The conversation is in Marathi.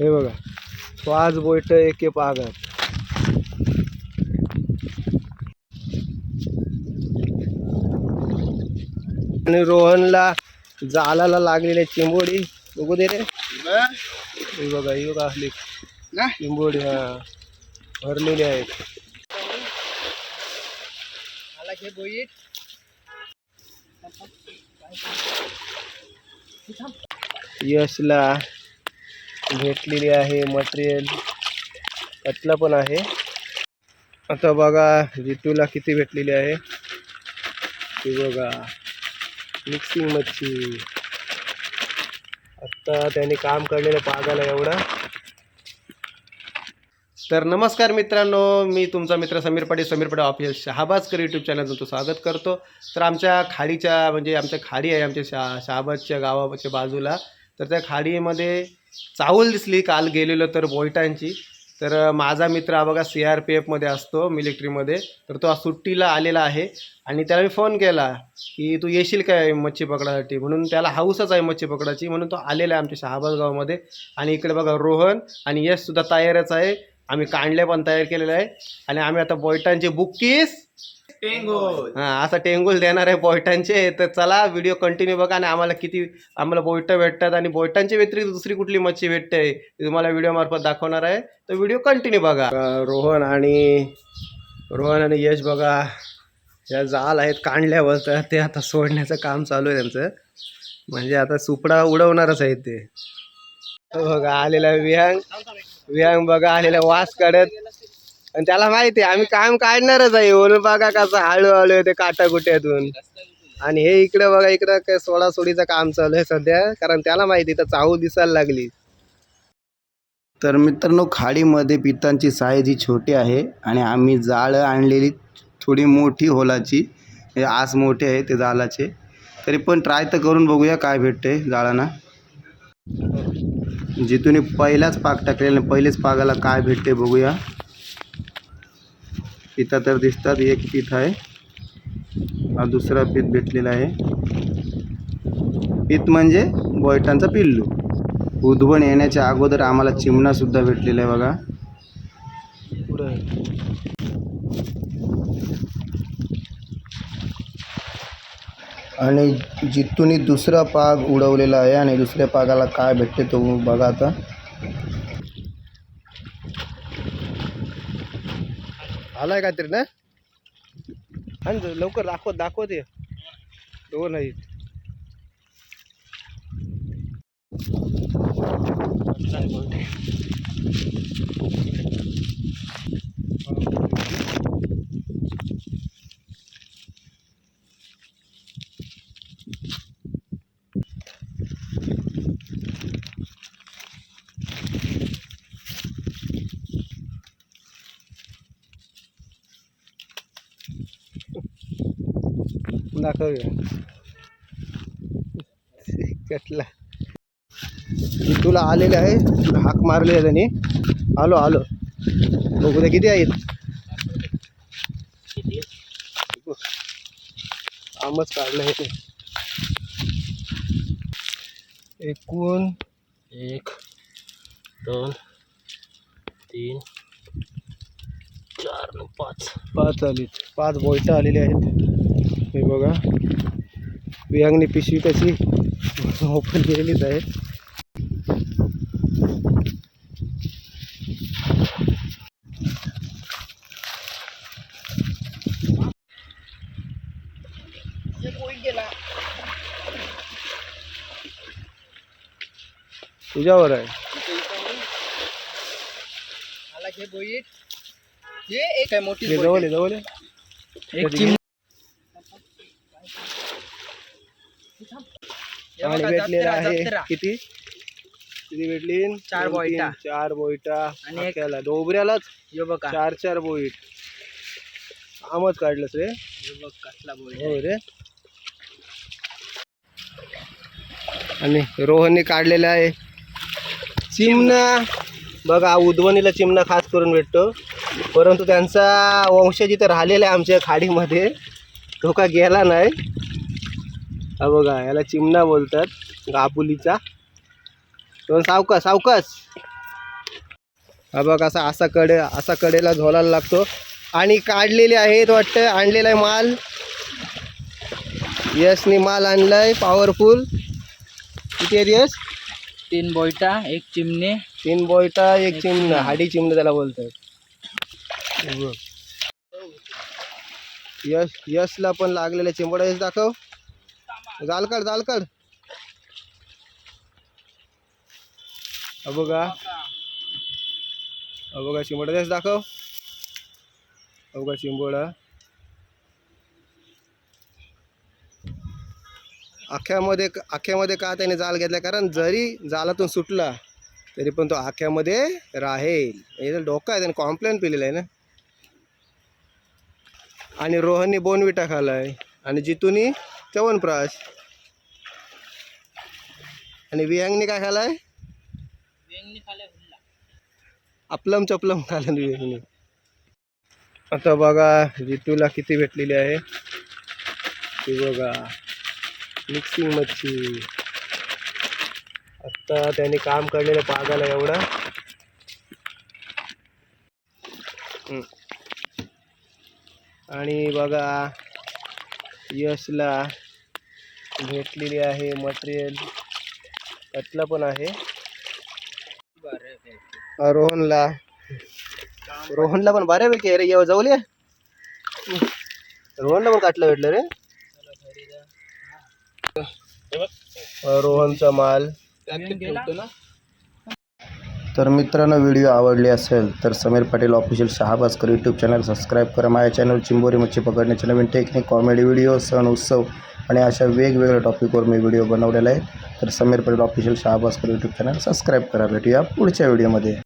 हे बघा. पाच बोट एके पागात. आणि रोहनला जालाला लागलेले चिंबोडी. बघू दे रे. हे बघा ही बघा असली चिंबोडी हा. भरलेली आहेत यशला भेटलेली आहे मटेरियल त्यातला पण आहे. आता बघा जितूला किती भेटलेली आहे. ते बघा मिक्सिंग मच्छी आत्ता त्याने काम करलेलं पागाला एवढा. तर नमस्कार मित्रांनो मी तुमचा मित्र Sameer Patil Sameer Patil official Shahabajkar YouTube channel तुमचं स्वागत करतो. तर आमच्या खाडीच्या म्हणजे आमच्या खाडी आहे आमच्या शा शहाबाजच्या गावाच्या बाजूला तर त्या खाडीमध्ये चावल दिसली. काल गेलेलो तर बोयटांची तर माझा मित्र हा बघा सी आर पी एफमध्ये असतो मिलिटरीमध्ये. तर तो सुट्टीला आलेला आहे. आणि त्याला मी फोन केला की तू येशील काय मच्छी पकडासाठी म्हणून त्याला हाऊसच आहे मच्छी पकडायची. म्हणून तो आलेला आहे आमच्या शहाबाजगावमध्ये आणि इकडे बघा रोहन आणि यशसुद्धा तयारच आहे. आम्ही कांडले पण तयार केलेलं आहे. आणि आम्ही आता बोयटांचे बुक्कीस हां असं टेंगुल देणार आहे बोयटांचे तर चला व्हिडिओ कंटिन्यू बघा आणि आम्हाला किती आम्हाला बोयटं भेटतात आणि बोयटांच्या व्यतिरिक्त दुसरी कुठली मच्छी भेटते तुम्हाला व्हिडिओ मार्फत दाखवणार आहे. तर व्हिडिओ कंटिन्यू बघा. रोहन आणि रोहन आणि यश बघा या जाल आहेत कांडल्यावर तर ते आता सोडण्याचं काम चालू आहे त्यांचं. म्हणजे आता सुपडा उडवणारच आहे ते तो. बघा आलेला विहांग. विहांग बघा आलेला वास काढत. आणि त्याला माहिती आहे आम्ही कायम काढणारच आहे. म्हणून बघा कसं हळूहळू येते काटाकुट्यातून. आणि हे इकडे बघा इकडं काय सोडासोडीचं काम चालू आहे सध्या. कारण त्याला माहिती तर चाहू दिसायला लागली. तर मित्रांनो खाडीमध्ये पितांची साईज ही छोटी आहे आणि आम्ही जाळं आणलेली थोडी मोठी होलाची. हे आस मोठे आहे ते जाळाचे तरी पण ट्राय तर करून बघूया काय भेटते जाळांना. जिथून पहिलाच पाक टाकलेला पहिलेच पागाला काय भेटते बघूया. पिता तर दिसतात एक पीठ आहे. हा दुसरा पीठ भेटलेला आहे. पीठ म्हणजे बोयटांचा पिल्लू. उद्भवण येण्याच्या अगोदर आम्हाला चिमणा सुद्धा भेटलेला आहे बघा. पुढं आणि जिथून दुसरा पाग उडवलेला आहे आणि दुसऱ्या पागाला काय भेटते तो बघा आता. आलाय काहीतरी ना? आण लवकर दाखव दाखव ते. दोन आहेत. दाखवूया. कटला तुला आलेले आहे. तुला हाक मारली आहे त्यांनी. आलो आलो. बघू दे किती आहेत? आमच काढलं आहे ते एकूण एक दोन तीन चार पाच. पाच आलीत पाच बोयटं आलेली आहेत. हे बघा. वियांगनी पिशवी कशी ओपन केलेलीच आहे. तुझ्यावर आहे. हे जवळ आहे जवळ आहे. आणि भेटलेला आहे. किती? किती भेटली? चार बोईटा. चार बोईटा. आणि अख्ख्याला डोबऱ्यालाच यो बघा चार चार बोईट. आमच काढलंस रे. बघ कसला बोल हो रे. आणि रोहनने काढलेला आहे. चिमणा. बघा उद्वणीला चिमणा खास करून भेटतो. परंतु त्यांचा वंशज इथं राहिलेला आहे आमच्या खाडीमध्ये. तो का गेला नाही. हा बघा याला चिमणा बोलतात गापुलीचा. दोन सावकाश सावकाश. हा बघ असा असा कडे असा कडेला झोलायला लागतो. आणि काढलेले आहेत वाटतं आणलेला आहे माल. यशनी माल आणलाय पॉवरफुल किती आहे यश? तीन बोयटा एक चिमणे. तीन बोयटा एक चिमणं. हाडी चिमणं त्याला बोलतात. बघ. यश यशला पण लागलेलं चिंबडा यश दाखव. जाल काढ जाल काढ. हा बघा. बघा चिंबडा यश दाखव. हा बघा चिंबोडा आख्यामध्ये आख्यामध्ये का त्याने जाल घेतला? कारण जरी जालातून सुटला तरी पण तो आख्यामध्ये राहील. डोकं आहे त्याने कॉम्प्लेन पिलेलं आहे ना. आणि रोहननी बोनविटा खालाय. आणि जितूनी च्यवनप्राश आणि वियांगनी काय खालाय? आपलम चपलम खाल्लं वियांगनी आता बघा जितूला किती भेटलेली आहे. ती बघा मिक्सिंग मच्छी. आत्ता त्यांनी काम काढलेलं पागाला एवढा. आणि बघा यशला भेटलेली आहे मटेरियल त्यातलं पण आहे. रोहनला. रोहनला पण बऱ्यापैकी आहे रे. येऊ जाऊ रोहनला पण काटलं भेटलं रे. रोहनचा माल. तर मित्रांनो व्हिडिओ आवडली असेल तर Sameer Patil official Shahabaskar YouTube channel subscribe करा. माझ्या चॅनल चिंबोरी मच्छी पकडण्याचे नवीन टेक्निक कॉमेडी व्हिडिओ सण उत्सव आणि अशा वेगवेगळ्या टॉपिकवर मी व्हिडिओ बनवलेला आहे तर Sameer Patil official Shahabaskar YouTube channel subscribe करा. भेटूया पुढच्या व्हिडिओमध्ये